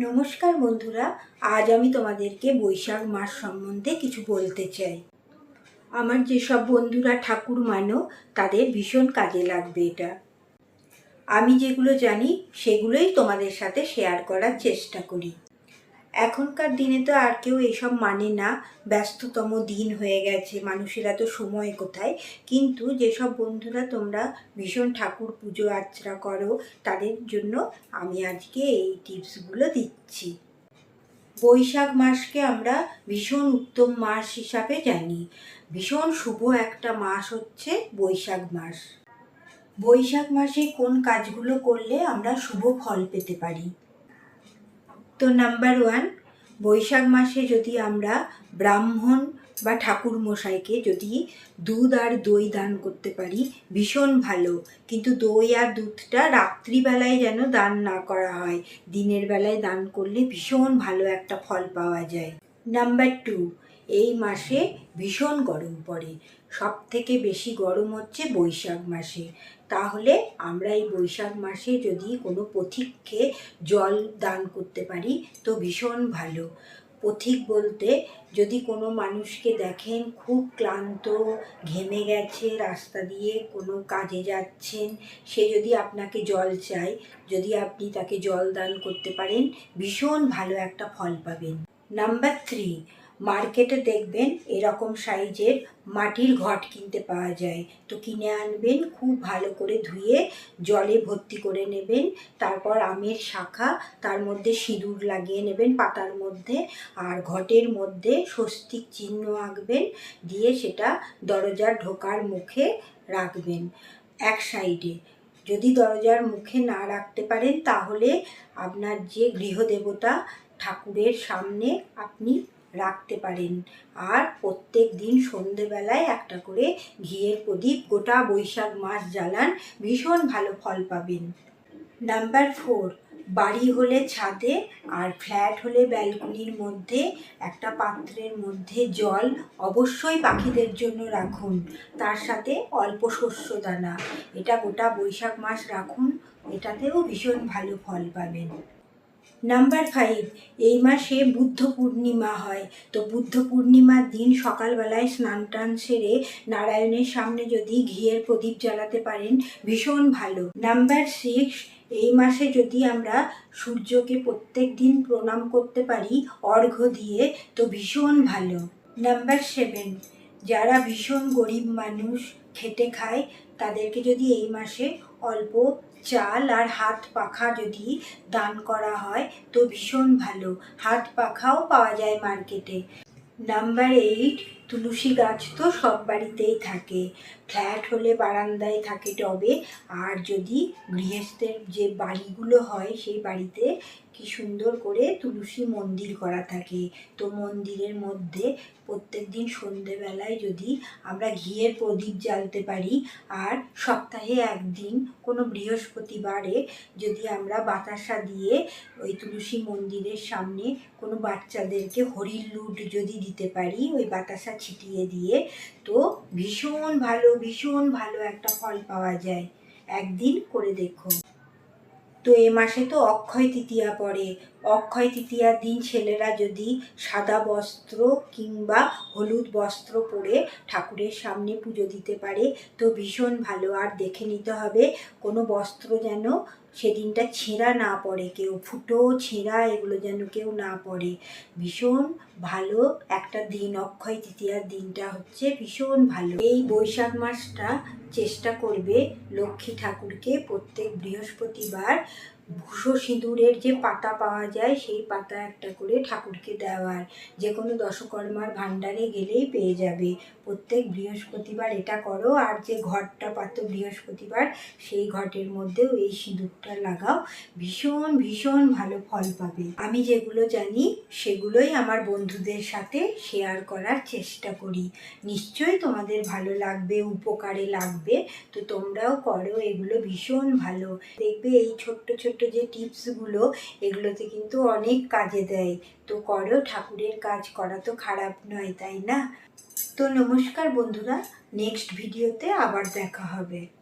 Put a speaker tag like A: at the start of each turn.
A: নমস্কার বন্ধুরা, আজ আমি তোমাদেরকে বৈশাখ মাস সম্বন্ধে কিছু বলতে চাই। আমার যেসব বন্ধুরা ঠাকুর মানো, তাদের ভীষণ কাজে লাগবে এটা। আমি যেগুলো জানি, সেগুলোই তোমাদের সাথে শেয়ার করার চেষ্টা করি। এখনকার দিনে তো আর কেউ এসব মানে না। ব্যস্ততম দিন হয়ে গেছে, মানুষেরা তো সময় কোথায়? কিন্তু যেসব বন্ধুরা তোমরা ভীষণ ঠাকুর পুজো আর্চনা করো, তাদের জন্য আমি আজকে এই টিপসগুলো দিচ্ছি। বৈশাখ মাসকে আমরা ভীষণ উত্তম মাস হিসাবে জানি। ভীষণ শুভ একটা মাস হচ্ছে বৈশাখ মাস। বৈশাখ মাসে কোন কাজগুলো করলে আমরা শুভ ফল পেতে পারি? তো নাম্বার ওয়ান বৈশাখ মাসে যদি আমরা ব্রাহ্মণ বা ঠাকুর মশাইকে যদি দুধ আর দই দান করতে পারি, ভীষণ ভালো। কিন্তু দই আর দুধটা রাত্রিবেলায় যেন দান না করা হয়, দিনের বেলায় দান করলে ভীষণ ভালো একটা ফল পাওয়া যায়। নাম্বার টু এই মাসে ভীষণ গরম পড়ে। সব থেকে বেশি গরম হচ্ছে বৈশাখ মাসে। তাহলে আমরা এই বৈশাখ মাসে যদি কোনো পথিককে জল দান করতে পারি, তো ভীষণ ভালো। পথিক বলতে যদি কোনো মানুষকে দেখেন খুব ক্লান্ত, ঘেমে গেছে, রাস্তা দিয়ে কোনো কাজে যাচ্ছেন, সে যদি আপনাকে জল চায়, যদি আপনি তাকে জল দান করতে পারেন, ভীষণ ভালো একটা ফল পাবেন। নাম্বার থ্রি মার্কেটে দেখবেন এরকম সাইজের মাটির ঘট কিনতে পাওয়া যায়। তো কিনে আনবেন, খুব ভালো করে ধুয়ে জলে ভর্তি করে নেবেন। তারপর আমের শাখা, তার মধ্যে সিঁদুর লাগিয়ে নেবেন পাতার মধ্যে আর ঘটের মধ্যে স্বস্তিক চিহ্ন আঁকবেন দিয়ে সেটা দরজার ঢোকার মুখে রাখবেন এক সাইডে। যদি দরজার মুখে না রাখতে পারেন তাহলে আপনার যে গৃহদেবতা ঠাকুরের সামনে আপনি রাখতে পারেন। আর প্রত্যেক দিন সন্ধেবেলায় একটা করে ঘিয়ের প্রদীপ গোটা বৈশাখ মাস জ্বালান, ভীষণ ভালো ফল পাবেন। নাম্বার ফোর, বাড়ি হলে ছাদে আর ফ্ল্যাট হলে ব্যালকনির মধ্যে একটা পাত্রের মধ্যে জল অবশ্যই পাখিদের জন্য রাখুন। তার সাথে অল্প শস্য দানা, এটা গোটা বৈশাখ মাস রাখুন, এটাতেও ভীষণ ভালো ফল পাবেন। নাম্বার ফাইভ এই মাসে বুদ্ধ পূর্ণিমা হয়। তো বুদ্ধ পূর্ণিমার দিন সকালবেলায় স্নান টান সেরে নারায়ণের সামনে যদি ঘিয়ের প্রদীপ জ্বালাতে পারেন, ভীষণ ভালো। নাম্বার সিক্স এই মাসে যদি আমরা সূর্যকে প্রত্যেক দিন প্রণাম করতে পারি, অর্ঘ্য দিয়ে, তো ভীষণ ভালো। নাম্বার সেভেন যারা ভীষণ গরিব মানুষ খেটে খায়, তাদেরকে যদি এই মাসে অল্প চাল আর হাত পাখা যদি দান করা হয়, তো ভীষণ ভালো। হাত পাখাও পাওয়া যায় মার্কেটে। নাম্বার এইট, তুলসী গাছ তো সব বাড়িতেই থাকে। ফ্ল্যাট হলে বারান্দায় থাকে টবে। আর যদি গৃহস্থের যে বাড়িগুলো হয়, সেই বাড়িতে কি সুন্দর করে তুলসী মন্দির করা থাকে। তো মন্দিরের মধ্যে প্রত্যেক দিন সন্ধেবেলায় যদি আমরা ঘিয়ের প্রদীপ জ্বালতে পারি, আর সপ্তাহে একদিন কোনো বৃহস্পতিবারে যদি আমরা বাতাসা দিয়ে ওই তুলসী মন্দিরের সামনে কোনো বাচ্চাদেরকে হরির লুট যদি দিতে পারি, ওই বাতাসা ছিটিয়ে দিয়ে, তো ভীষণ ভালো ভীষণ ভালো একটা ফল পাওয়া যায়। একদিন করে দেখো তো এ মাসে তো অক্ষয় তৃতীয়া পড়ে। অক্ষয় তৃতীয়ার দিন ছেলেরা যদি সাদা বস্ত্র কিংবা হলুদ বস্ত্র পরে ঠাকুরের সামনে পুজো দিতে পারে, তো ভীষণ ভালো। আর দেখে নিতে হবে, কোনো বস্ত্র যেন সেদিনটা ছেঁড়া না পড়ে, কেউ ফুটো ছেঁড়া এগুলো যেন কেউ না পড়ে। ভীষণ ভালো একটা দিন, অক্ষয় তৃতীয়ার দিনটা হচ্ছে ভীষণ ভালো। এই বৈশাখ মাসটা চেষ্টা করবে লক্ষ্মী ঠাকুরকে প্রত্যেক বৃহস্পতিবার ভূষো সিঁদুরের যে পাতা পাওয়া যায়, সেই পাতা একটা করে ঠাকুরকে দেওয়ার। যে কোনো দশকর্মার ভাণ্ডারে গেলেই পেয়ে যাবে। প্রত্যেক বৃহস্পতিবার এটা করো, আর যে ঘরটা পাতো বৃহস্পতিবার, সেই ঘটের মধ্যেও এই সিঁদুরটা লাগাও। ভীষণ ভীষণ ভালো ফল পাবে। আমি যেগুলো জানি, সেগুলোই আমার বন্ধুদের সাথে শেয়ার করার চেষ্টা করি। নিশ্চয়ই তোমাদের ভালো লাগবে, উপকারে লাগবে। তো তোমরাও করো, এগুলো ভীষণ ভালো। দেখবে এই ছোট্ট ছোট্ট যে টিপসগুলো এগুলোতে কিন্তু অনেক কাজে দেয়। তো করো, ঠাকুরের কাজ করা তো খারাপ নয়, তাই না? তো নমস্কার বন্ধুরা নেক্সট ভিডিওতে আবার দেখা হবে।